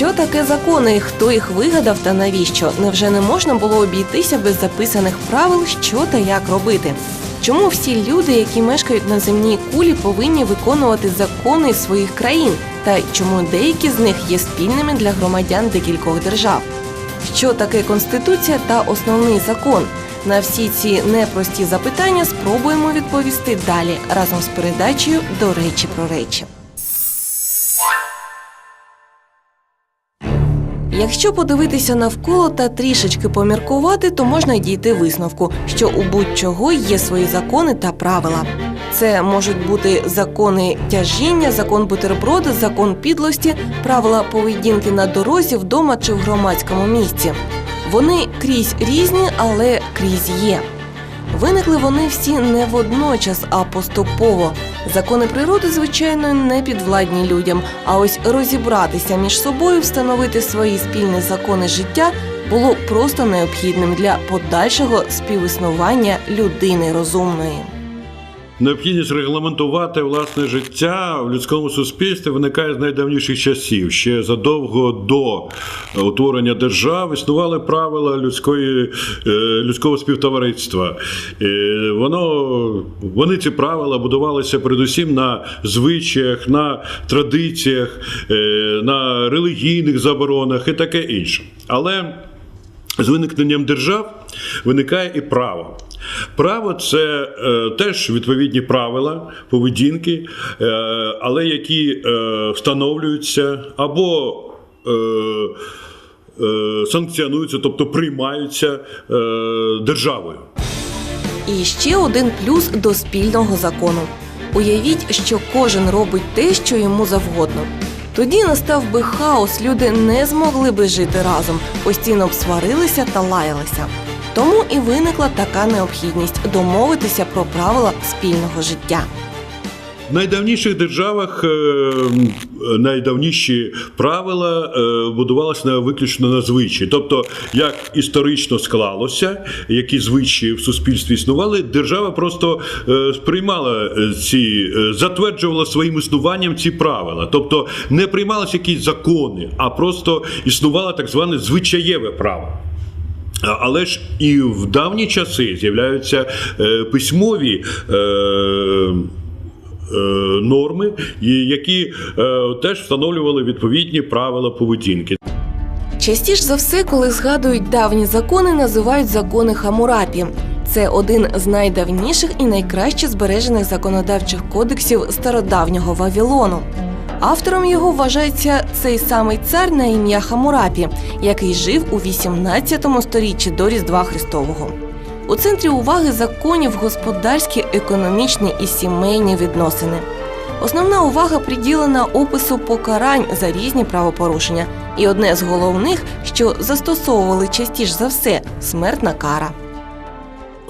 Що таке закони? Хто їх вигадав та навіщо? Невже не можна було обійтися без записаних правил, що та як робити? Чому всі люди, які мешкають на земній кулі, повинні виконувати закони своїх країн? Та чому деякі з них є спільними для громадян декількох держав? Що таке конституція та основний закон? На всі ці непрості запитання спробуємо відповісти далі разом з передачею до речі про речі. Якщо подивитися навколо та трішечки поміркувати, то можна й дійти висновку, що у будь-чого є свої закони та правила. Це можуть бути закони тяжіння, закон бутерброда, закон підлості, правила поведінки на дорозі, вдома чи в громадському місці. Вони крізь різні, але крізь є. Виникли вони всі не водночас, а поступово. Закони природи, звичайно, не підвладні людям. А ось розібратися між собою, встановити свої спільні закони життя було просто необхідним для подальшого співіснування людини розумної. Необхідність регламентувати власне життя в людському суспільстві виникає з найдавніших часів. Ще задовго до утворення держав існували правила людської, е, людського співтовариства. Е, Воно, вони ці правила будувалися передусім на звичаях, на традиціях, е, на релігійних заборонах і таке інше. Але з виникненням держав виникає і право. Право це е, теж відповідні правила поведінки, е, але які е, встановлюються або е, е, санкціонуються, тобто приймаються е, державою. І ще один плюс до спільного закону. Уявіть, що кожен робить те, що йому завгодно. Тоді настав би хаос, люди не змогли би жити разом, постійно б сварилися та лаялися. Тому і виникла така необхідність домовитися про правила спільного життя. В найдавніших державах е, найдавніші правила е, будувалися на виключно на звичаї. Тобто, як історично склалося, які звичаї в суспільстві існували, держава просто е, сприймала ці, затверджувала своїм існуванням ці правила. Тобто не приймалися якісь закони, а просто існувало так зване звичаєве право. Але ж і в давні часи з'являються е, письмові. Е, е, Норми, які теж встановлювали відповідні правила поведінки. Частіше за все, коли згадують давні закони, називають закони Хамурапі. Це один з найдавніших і найкраще збережених законодавчих кодексів стародавнього Вавилону. Автором його вважається цей самий цар на ім'я Хамурапі, який жив у 18 сторіччі до Різдва Христового. У центрі уваги законів господарські, економічні і сімейні відносини. Основна увага приділена опису покарань за різні правопорушення, і одне з головних, що застосовували частіше за все смертна кара.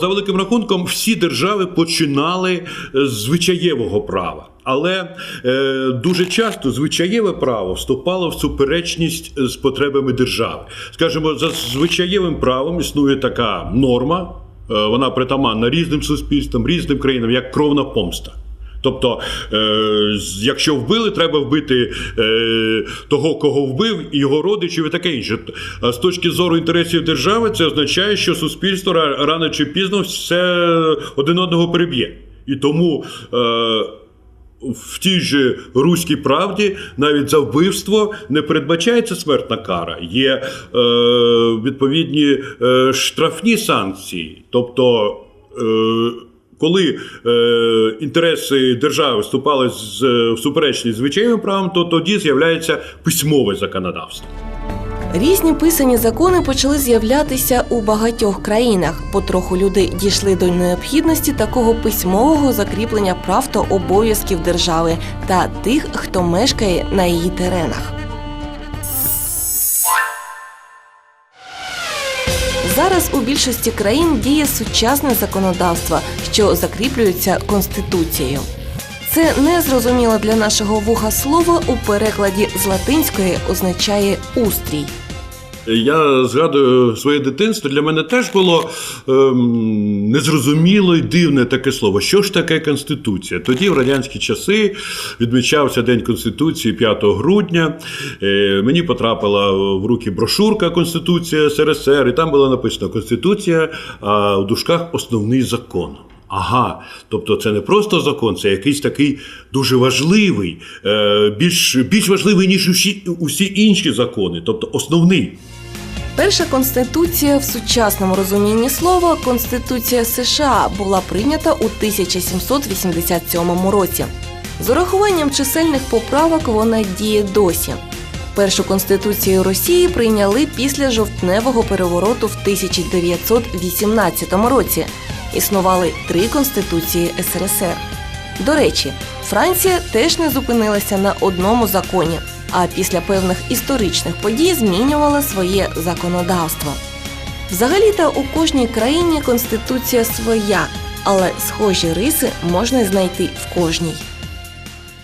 За великим рахунком, всі держави починали з звичаєвого права. Але е, дуже часто звичаєве право вступало в суперечність з потребами держави. Скажімо, за звичаєвим правом існує така норма, е, вона притаманна різним суспільствам, різним країнам, як кровна помста. Тобто, е, якщо вбили, треба вбити е, того, кого вбив, його родичів, і таке інше. А з точки зору інтересів держави, це означає, що суспільство ра- рано чи пізно все один одного переб'є. І тому. Е, в тій же руській правді навіть за вбивство не передбачається смертна кара. Є е, відповідні е, штрафні санкції. Тобто, е, коли е, інтереси держави вступали з, в суперечність звичайним правом, то тоді з'являється письмове законодавство. Різні писані закони почали з'являтися у багатьох країнах. Потроху люди дійшли до необхідності такого письмового закріплення прав та обов'язків держави та тих, хто мешкає на її теренах. Зараз у більшості країн діє сучасне законодавство, що закріплюється конституцією. Це незрозуміле для нашого вуха слово у перекладі з латинської означає устрій. Я згадую своє дитинство. Для мене теж було ем, незрозуміло і дивне таке слово. Що ж таке Конституція? Тоді, в радянські часи, відмічався День Конституції 5 грудня. Е, мені потрапила в руки брошурка Конституція СРСР, і там було написано Конституція, а в дужках основний закон. Ага, тобто це не просто закон, це якийсь такий дуже важливий, е, більш, більш важливий, ніж усі, усі інші закони, тобто основний. Перша конституція в сучасному розумінні слова Конституція США була прийнята у 1787 році. З урахуванням чисельних поправок вона діє досі. Першу конституцію Росії прийняли після жовтневого перевороту в 1918 році. Існували три конституції СРСР. До речі, Франція теж не зупинилася на одному законі, а після певних історичних подій змінювала своє законодавство. Взагалі-то у кожній країні конституція своя, але схожі риси можна знайти в кожній.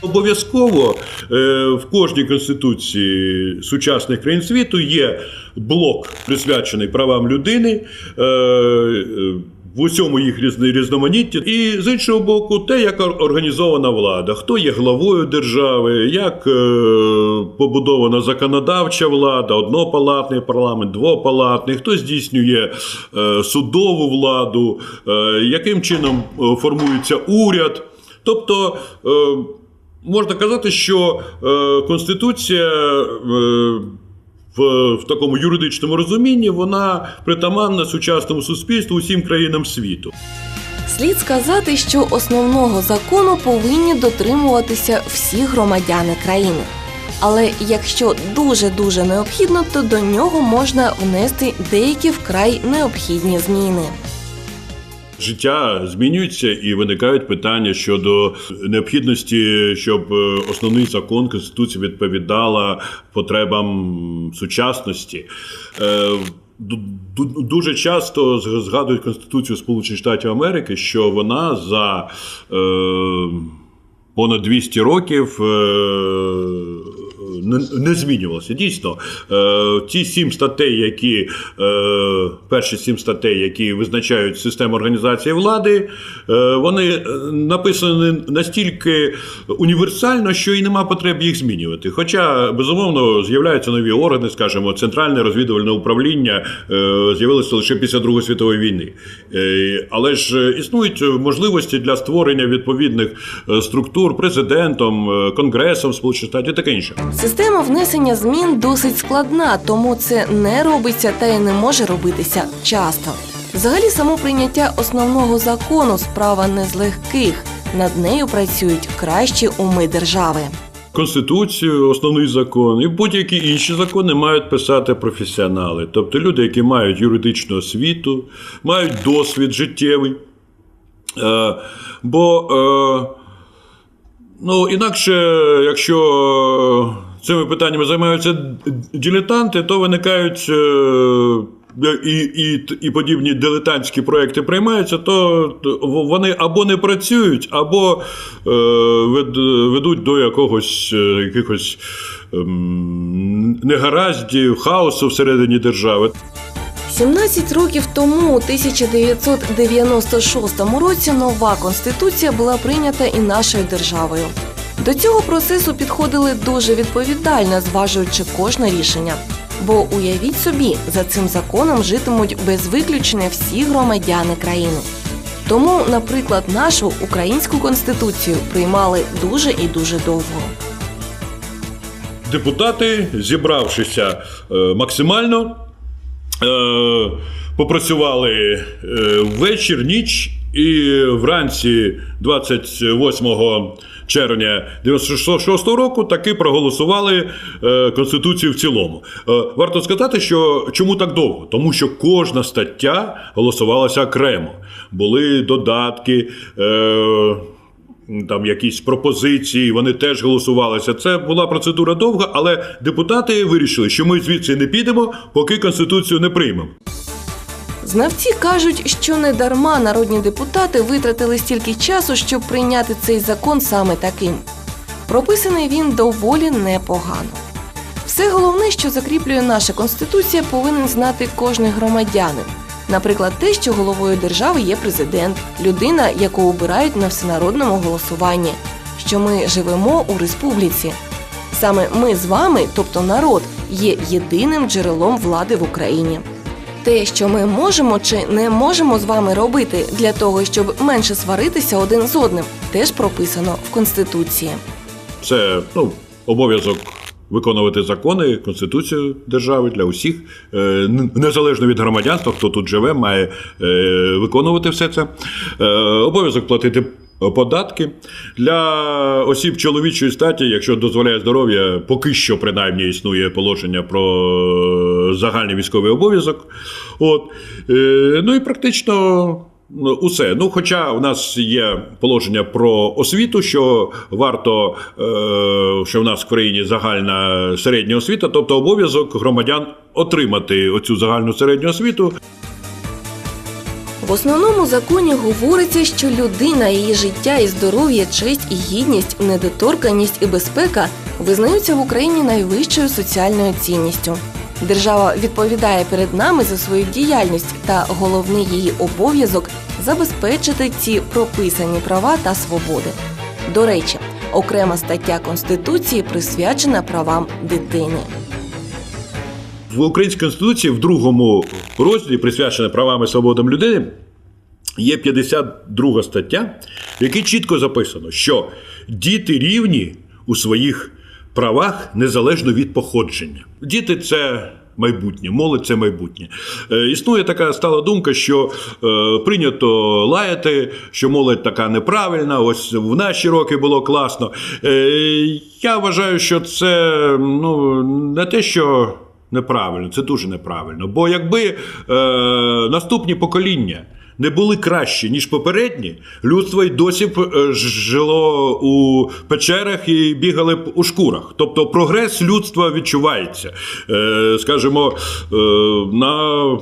Обов'язково е, в кожній конституції сучасних країн світу є блок, присвячений правам людини. В усьому їх різноманітті, і з іншого боку, те, як організована влада, хто є главою держави, як е, побудована законодавча влада, однопалатний парламент, двопалатний, хто здійснює е, судову владу, е, яким чином формується уряд. Тобто можна казати, що Конституція в, в такому юридичному розумінні вона притаманна сучасному суспільству усім країнам світу. Слід сказати, що основного закону повинні дотримуватися всі громадяни країни. Але якщо дуже дуже необхідно, то до нього можна внести деякі вкрай необхідні зміни. Життя змінюється і виникають питання щодо необхідності, щоб е, основний закон Конституції відповідала потребам сучасності. Е, ду- ду- Дуже часто згадують Конституцію Сполучених Штатів Америки, що вона за е, понад 200 років не, змінювалося. Дійсно, е, ті сім статей, які е, перші сім статей, які визначають систему організації влади, е, вони написані настільки універсально, що і нема потреби їх змінювати. Хоча, безумовно, з'являються нові органи, скажімо, центральне розвідувальне управління з'явилося лише після Другої світової війни. Але ж існують можливості для створення відповідних структур президентом, конгресом Сполучених Штатів і таке інше. Система внесення змін досить складна, тому це не робиться та й не може робитися часто. Взагалі, само прийняття основного закону справа не з легких. Над нею працюють кращі уми держави. Конституцію, основний закон і будь-які інші закони мають писати професіонали, тобто люди, які мають юридичну освіту, мають досвід життєвий. Е, бо е, ну, інакше, якщо цими питаннями займаються дилетанти, то виникають. Е, і, і, і подібні дилетантські проекти приймаються, то вони або не працюють, або е, ведуть до якогось е, якихось ем, негараздів, хаосу всередині держави. 17 років тому, у 1996 році, нова конституція була прийнята і нашою державою. До цього процесу підходили дуже відповідально, зважуючи кожне рішення. Бо уявіть собі, за цим законом житимуть без виключення всі громадяни країни. Тому, наприклад, нашу українську конституцію приймали дуже і дуже довго. Депутати, зібравшися е, максимально, е, попрацювали е, ввечір, ніч, і вранці 28 червня 96 року таки проголосували е, Конституцію в цілому. Е, Варто сказати, що чому так довго? Тому що кожна стаття голосувалася окремо. Були додатки. Е, там якісь пропозиції, вони теж голосувалися. Це була процедура довга, але депутати вирішили, що ми звідси не підемо, поки конституцію не приймемо. Знавці кажуть, що не дарма народні депутати витратили стільки часу, щоб прийняти цей закон саме таким. Прописаний він доволі непогано. Все головне, що закріплює наша конституція, повинен знати кожний громадянин. Наприклад, те, що головою держави є президент, людина, яку обирають на всенародному голосуванні, що ми живемо у республіці. Саме ми з вами, тобто народ, є єдиним джерелом влади в Україні. Те, що ми можемо чи не можемо з вами робити для того, щоб менше сваритися один з одним, теж прописано в конституції. Це ну, обов'язок виконувати закони, конституцію держави для усіх, е, незалежно від громадянства, хто тут живе, має е, виконувати все це. Е, Обов'язок платити. Податки для осіб чоловічої статі, якщо дозволяє здоров'я, поки що принаймні існує положення про загальний військовий обов'язок. От. Е, Ну і практично Ну, Усе. Ну, хоча у нас є положення про освіту, що варто, е, що в нас в країні загальна середня освіта, тобто обов'язок громадян отримати оцю загальну середню освіту. В основному законі говориться, що людина, її життя і здоров'я, честь і гідність, недоторканність і безпека визнаються в Україні найвищою соціальною цінністю. Держава відповідає перед нами за свою діяльність, та головний її обов'язок забезпечити ці прописані права та свободи. До речі, окрема стаття Конституції присвячена правам дитини. В Українській Конституції в другому розділі, присвячене правам і свободам людини, є 52 стаття, в якій чітко записано, що діти рівні у своїх правах незалежно від походження. Діти це. Майбутнє, молодь це майбутнє. Е, існує така стала думка, що е, прийнято лаяти, що молодь така неправильна. Ось в наші роки було класно. Е, я вважаю, що це ну, не те, що неправильно, це дуже неправильно. Бо якби е, наступні покоління не були кращі, ніж попередні, людство й досі б е, жило у печерах і бігали б у шкурах. Тобто прогрес людства відчувається. Е, скажімо, е, на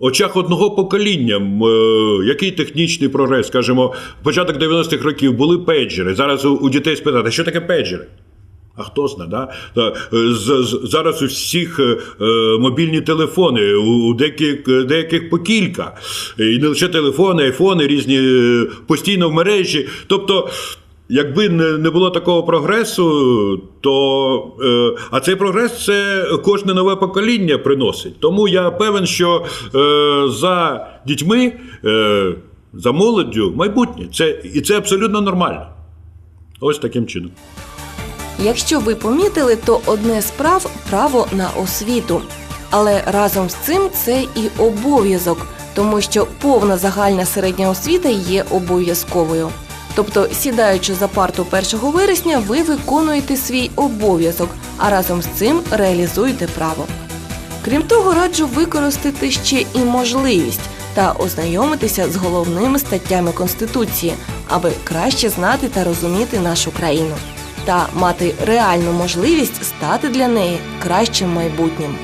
очах одного покоління, е, який технічний прогрес, скажімо, початок 90-х років були пейджери. Зараз у, дітей спитати, що таке пейджери? А хто зна, да? Е, зараз у всіх е, е, мобільні телефони, у, деяких, деяких по кілька. І не лише телефони, айфони, різні постійно в мережі. Тобто, якби не, було такого прогресу, то а цей прогрес це кожне нове покоління приносить. Тому я певен, що за дітьми, за молоддю майбутнє. Це, і це абсолютно нормально. Ось таким чином. Якщо ви помітили, то одне з прав право на освіту. Але разом з цим це і обов'язок, тому що повна загальна середня освіта є обов'язковою. Тобто, сідаючи за парту 1 вересня, ви виконуєте свій обов'язок, а разом з цим реалізуєте право. Крім того, раджу використати ще і можливість та ознайомитися з головними статтями Конституції, аби краще знати та розуміти нашу країну та мати реальну можливість стати для неї кращим майбутнім.